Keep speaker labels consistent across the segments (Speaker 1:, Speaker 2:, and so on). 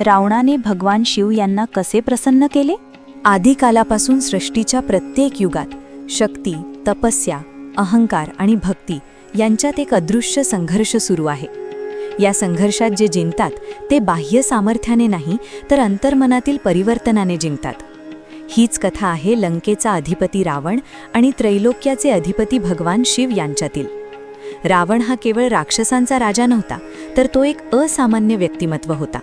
Speaker 1: रावणाने भगवान शिव यांना कसे प्रसन्न केले? आदिकालापासून सृष्टीच्या प्रत्येक युगात शक्ती तपस्या अहंकार आणि भक्ती यांच्यात एक अदृश्य संघर्ष सुरू आहे. या संघर्षात जे जिंकतात ते बाह्य सामर्थ्याने नाही तर अंतर्मनातील परिवर्तनाने जिंकतात. हीच कथा आहे लंकेचा अधिपती रावण आणि त्रैलोक्याचे अधिपती भगवान शिव यांच्यातील. रावण हा केवळ राक्षसांचा राजा नव्हता तर तो एक असामान्य व्यक्तिमत्व होता.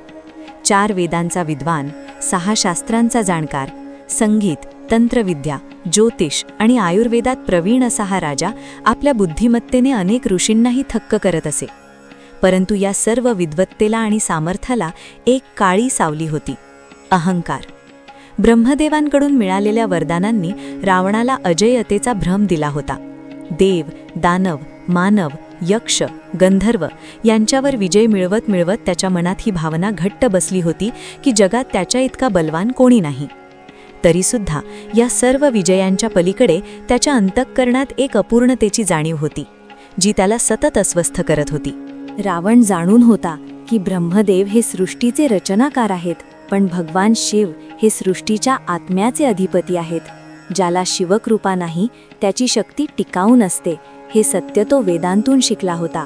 Speaker 1: चार वेदांचा विद्वान सहा शास्त्रांचा जाणकार संगीत तंत्रविद्या ज्योतिष आणि आयुर्वेदात प्रवीण असा हा राजा आपल्या बुद्धिमत्तेने अनेक ऋषींनाही थक्क करत असे. परंतु या सर्व विद्वत्तेला आणि सामर्थ्याला एक काळी सावली होती अहंकार. ब्रह्मदेवांकडून मिळालेल्या वरदानांनी रावणाला अजयतेचा भ्रम दिला होता. देव दानव मानव यक्ष गंधर्व यांच्यावर विजय मिळवत मिळवत त्याच्या मनात ही भावना घट्ट बसली होती की जगात त्याच्या इतका बलवान कोणी नाही. तरीसुद्धा या सर्व विजयांच्या पलीकडे त्याच्या अंतःकरणात एक अपूर्णतेची जाणीव होती जी त्याला सतत अस्वस्थ करत होती. रावण जाणून होता की ब्रह्मदेव हे सृष्टीचे रचनाकार आहेत पण भगवान शिव हे सृष्टीच्या आत्म्याचे अधिपती आहेत ज्याला शिवकृपा नाही त्याची शक्ती टिकाऊ असते हे सत्य तो वेदांतून शिकला होता.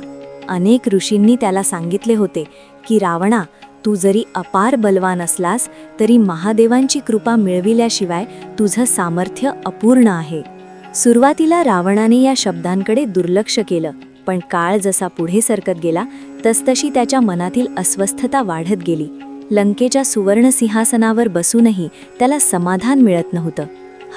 Speaker 1: अनेक ऋषींनी त्याला सांगितले होते की रावणा तू जरी अपार बलवान असलास तरी महादेवांची कृपा मिळविल्याशिवाय तुझं सामर्थ्य अपूर्ण आहे. सुरुवातीला रावणाने या शब्दांकडे दुर्लक्ष केलं पण काळ जसा पुढे सरकत गेला तसतशी त्याच्या मनातील अस्वस्थता वाढत गेली. लंकेच्या सुवर्ण सिंहासनावर बसूनही त्याला समाधान मिळत नव्हतं.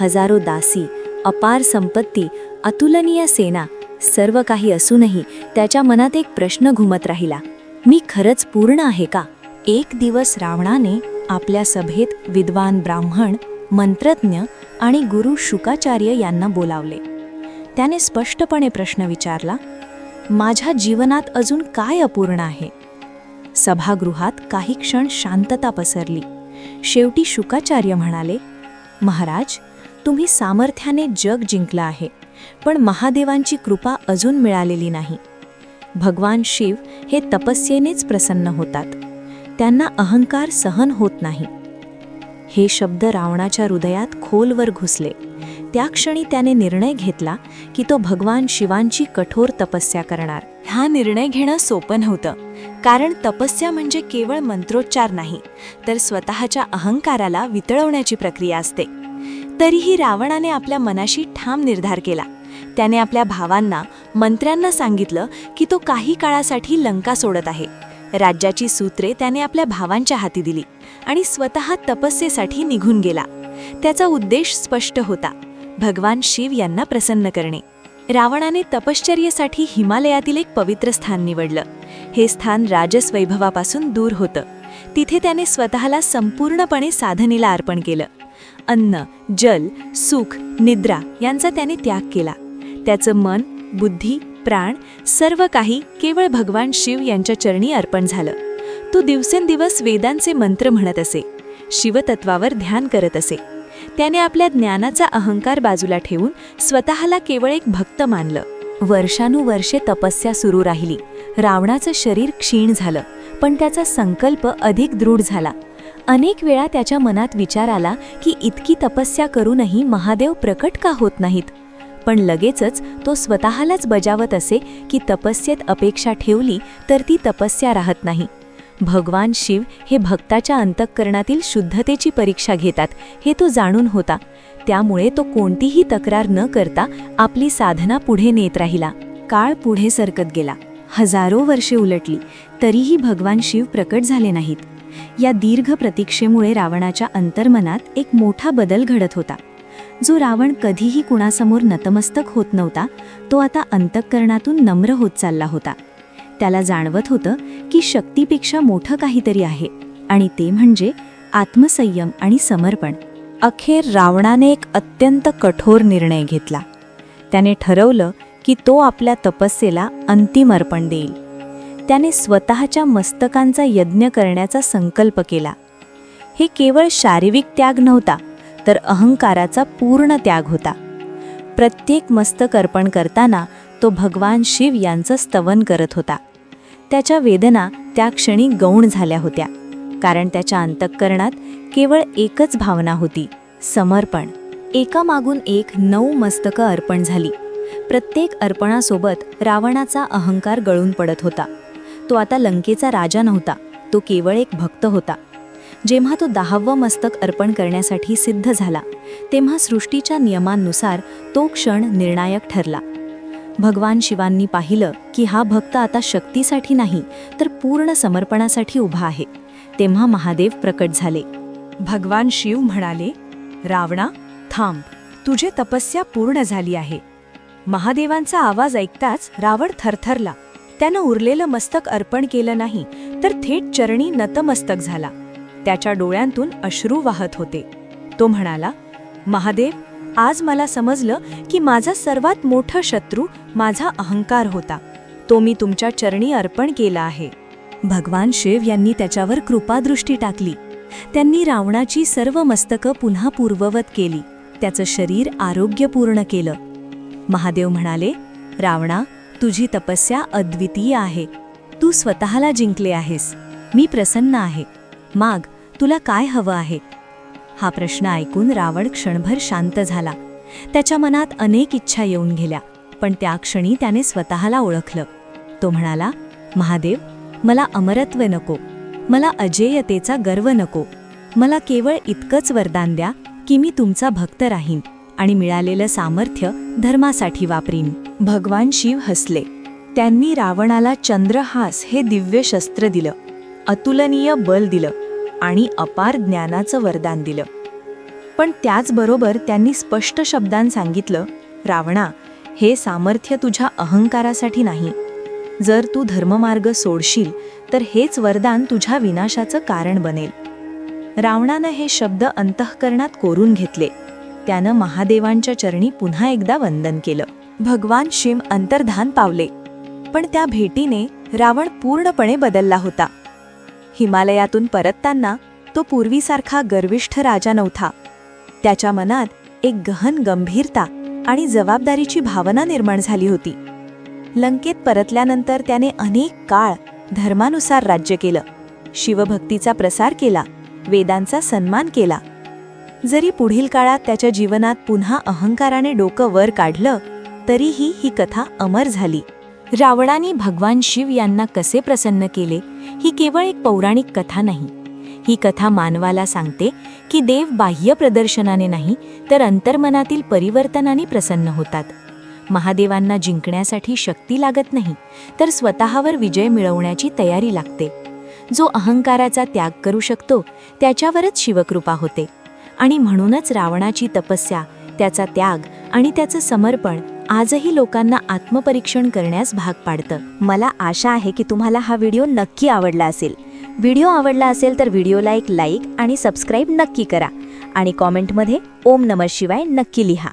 Speaker 1: हजारो दासी अपार संपत्ती अतुलनीय सेना सर्व काही असूनही त्याच्या मनात एक प्रश्न घुमत राहिला. मी खरंच पूर्ण आहे का? एक दिवस रावणाने आपल्या सभेत विद्वान ब्राह्मण मंत्रज्ञ आणि गुरु शुकाचार्य यांना बोलावले. त्याने स्पष्टपणे प्रश्न विचारला माझ्या जीवनात अजून काय अपूर्ण आहे? सभागृहात काही क्षण शांतता पसरली. शेवटी शुकाचार्य म्हणाले महाराज तुम्ही सामर्थ्याने जग जिंकलं आहे. पण महादेवांची कृपा अजून मिळालेली नाही. भगवान शिव हे तपस्येनेच प्रसन्न होतात. त्यांना अहंकार सहन होत नाही. हे शब्द रावणाच्या हृदयात खोलवर घुसले. त्या क्षणी त्याने निर्णय घेतला की तो भगवान शिवांची कठोर तपस्या करणार. हा निर्णय घेणं सोपं नव्हतं. कारण तपस्या म्हणजे केवळ मंत्रोच्चार नाही तर स्वतःच्या अहंकाराला वितळवण्याची प्रक्रिया असते. तरीही रावणाने आपल्या मनाशी ठाम निर्धार केला. त्याने आपल्या भावांना मंत्र्यांना सांगितलं की तो काही काळासाठी लंका सोडत आहे. राज्याची सूत्रे त्याने आपल्या भावांच्या हाती दिली आणि स्वतः तपस्येसाठी निघून गेला. त्याचा उद्देश स्पष्ट होता. भगवान शिव यांना प्रसन्न करणे. रावणाने तपश्चर्येसाठी हिमालयातील एक पवित्र स्थान निवडलं. हे स्थान राजस वैभवापासून दूर होतं. तिथे त्याने स्वतःला संपूर्णपणे साधनेला अर्पण केलं. अन्न जल सुख निद्रा यांचा त्याने त्याग केला. त्याचं मन बुद्धी प्राण सर्व काही केवळ भगवान शिव यांच्या चरणी अर्पण झालं. तो दिवसेंदिवस वेदांचे मंत्र म्हणत असे शिवतत्वावर ध्यान करत असे. त्याने आपल्या ज्ञानाचा अहंकार बाजूला ठेवून स्वतःला केवळ एक भक्त मानलं. वर्षानुवर्षे तपस्या सुरू राहिली. रावणाचं शरीर क्षीण झालं पण त्याचा संकल्प अधिक दृढ झाला. अनेक वेळा त्याच्या मनात विचार आला की इतकी तपस्या करूनही महादेव प्रकट का होत नाहीत? पण लगेचच तो स्वतःलाच बजावत असे की तपस्येत अपेक्षा ठेवली तर ती तपस्या राहत नाही. भगवान शिव हे भक्ताच्या अंतःकरणातील शुद्धतेची परीक्षा घेतात हे तो जाणून होता. त्यामुळे तो कोणतीही तक्रार न करता आपली साधना पुढे नेत राहिला. काळ पुढे सरकत गेला. हजारो वर्षे उलटली. तरीही भगवान शिव प्रकट झाले नाहीत. या दीर्घ प्रतीक्षेमुळे रावणाच्या अंतर्मनात एक मोठा बदल घडत होता. जो रावण कधीही कुणासमोर नतमस्तक होत नव्हता तो आता अंतःकरणातून नम्र होत चालला होता. त्याला जाणवत होतं की शक्तीपेक्षा मोठं काहीतरी आहे आणि ते म्हणजे आत्मसंयम आणि समर्पण. अखेर रावणाने एक अत्यंत कठोर निर्णय घेतला. त्याने ठरवलं की तो आपल्या तपस्येला अंतिम अर्पण देईल. त्याने स्वतःच्या मस्तकांचा यज्ञ करण्याचा संकल्प केला. हे केवळ शारीरिक त्याग नव्हता तर अहंकाराचा पूर्ण त्याग होता. प्रत्येक मस्तक अर्पण करताना तो भगवान शिव यांचं स्तवन करत होता. त्याच्या वेदना त्या क्षणी गौण झाल्या होत्या कारण त्याच्या अंतःकरणात केवळ एकच भावना होती समर्पण. एकामागून एक नऊ मस्तकं अर्पण झाली. प्रत्येक अर्पणासोबत रावणाचा अहंकार गळून पडत होता. तो आता लंकेचा राजा नव्हता. तो केवळ एक भक्त होता. जेव्हा तो दहावं मस्तक अर्पण करण्यासाठी सिद्ध झाला तेव्हा सृष्टीच्या नियमांनुसार तो क्षण निर्णायक ठरला. भगवान शिवांनी पाहिलं की हा भक्त आता शक्तीसाठी नाही तर पूर्ण समर्पणासाठी उभा आहे. तेव्हा महादेव प्रकट झाले. भगवान शिव म्हणाले रावणा थांब. तुझे तपस्या पूर्ण झाली आहे. महादेवांचा आवाज ऐकताच रावण थरथरला. त्यानं उरलेलं मस्तक अर्पण केलं नाही तर थेट चरणी नतमस्तक झाला. त्याच्या डोळ्यांतून अश्रू वाहत होते. तो म्हणाला महादेव आज मला समजलं की माझा सर्वात मोठा शत्रू माझा अहंकार होता. तो मी तुमच्या चरणी अर्पण केला आहे. भगवान शिव यांनी त्याच्यावर कृपादृष्टी टाकली. त्यांनी रावणाची सर्व मस्तकं पुन्हा पूर्ववत केली. त्याचं शरीर आरोग्यपूर्ण केलं. महादेव म्हणाले रावणा तुझी तपस्या अद्वितीय आहे. तू स्वतःला जिंकले आहेस. मी प्रसन्न आहे. माग तुला काय हवं आहे? हा प्रश्न ऐकून रावण क्षणभर शांत झाला. त्याच्या मनात अनेक इच्छा येऊन गेल्या पण त्या क्षणी त्याने स्वतःला ओळखलं. तो म्हणाला महादेव मला अमरत्व नको. मला अजेयतेचा गर्व नको. मला केवळ इतकंच वरदान द्या की मी तुमचा भक्त राहीन. आणि मिळालेलं सामर्थ्य धर्मासाठी वापरीन. भगवान शिव हसले. त्यांनी रावणाला चंद्रहास हे दिव्य शस्त्र दिलं. अतुलनीय बल दिलं आणि अपार ज्ञानाचं वरदान दिलं. पण त्याचबरोबर त्यांनी स्पष्ट शब्दांत सांगितलं रावणा हे सामर्थ्य तुझ्या अहंकारासाठी नाही. जर तू धर्ममार्ग सोडशील तर हेच वरदान तुझ्या विनाशाचं कारण बनेल. रावणानं हे शब्द अंतःकरणात कोरून घेतले. त्यानं महादेवांच्या चरणी पुन्हा एकदा वंदन केलं. भगवान शिव अंतर्धान पावले. पण त्या भेटीने रावण पूर्णपणे बदलला होता. हिमालयातून परतताना तो पूर्वीसारखा गर्विष्ठ राजा नव्हता. त्याच्या मनात एक गहन गंभीरता आणि जबाबदारीची भावना निर्माण झाली होती. लंकेत परतल्यानंतर त्याने अनेक काळ धर्मानुसार राज्य केलं. शिवभक्तीचा प्रसार केला. वेदांचा सन्मान केला. जरी पुढील काळात त्याच्या जीवनात पुन्हा अहंकाराने डोकं वर काढलं तरीही ही कथा अमर झाली. रावणाने भगवान शिव यांना कसे प्रसन्न केले ही केवळ एक पौराणिक कथा नाही. ही कथा मानवाला सांगते की देव बाह्य प्रदर्शनाने नाही तर अंतर्मनातील परिवर्तनाने प्रसन्न होतात. महादेवांना जिंकण्यासाठी शक्ती लागत नाही तर स्वतःवर विजय मिळवण्याची तयारी लागते. जो अहंकाराचा त्याग करू शकतो त्याच्यावरच शिवकृपा होते. आणि म्हणूनच रावणाची तपस्या त्याचा त्याग आणि त्याचं समर्पण आजही लोकांना आत्मपरीक्षण करण्यास भाग पाडतं. मला आशा आहे की तुम्हाला हा व्हिडिओ नक्की आवडला असेल. व्हिडिओ आवडला असेल तर व्हिडिओला एक लाईक आणि सबस्क्राईब नक्की करा आणि कॉमेंटमध्ये ओम नमः शिवाय नक्की लिहा.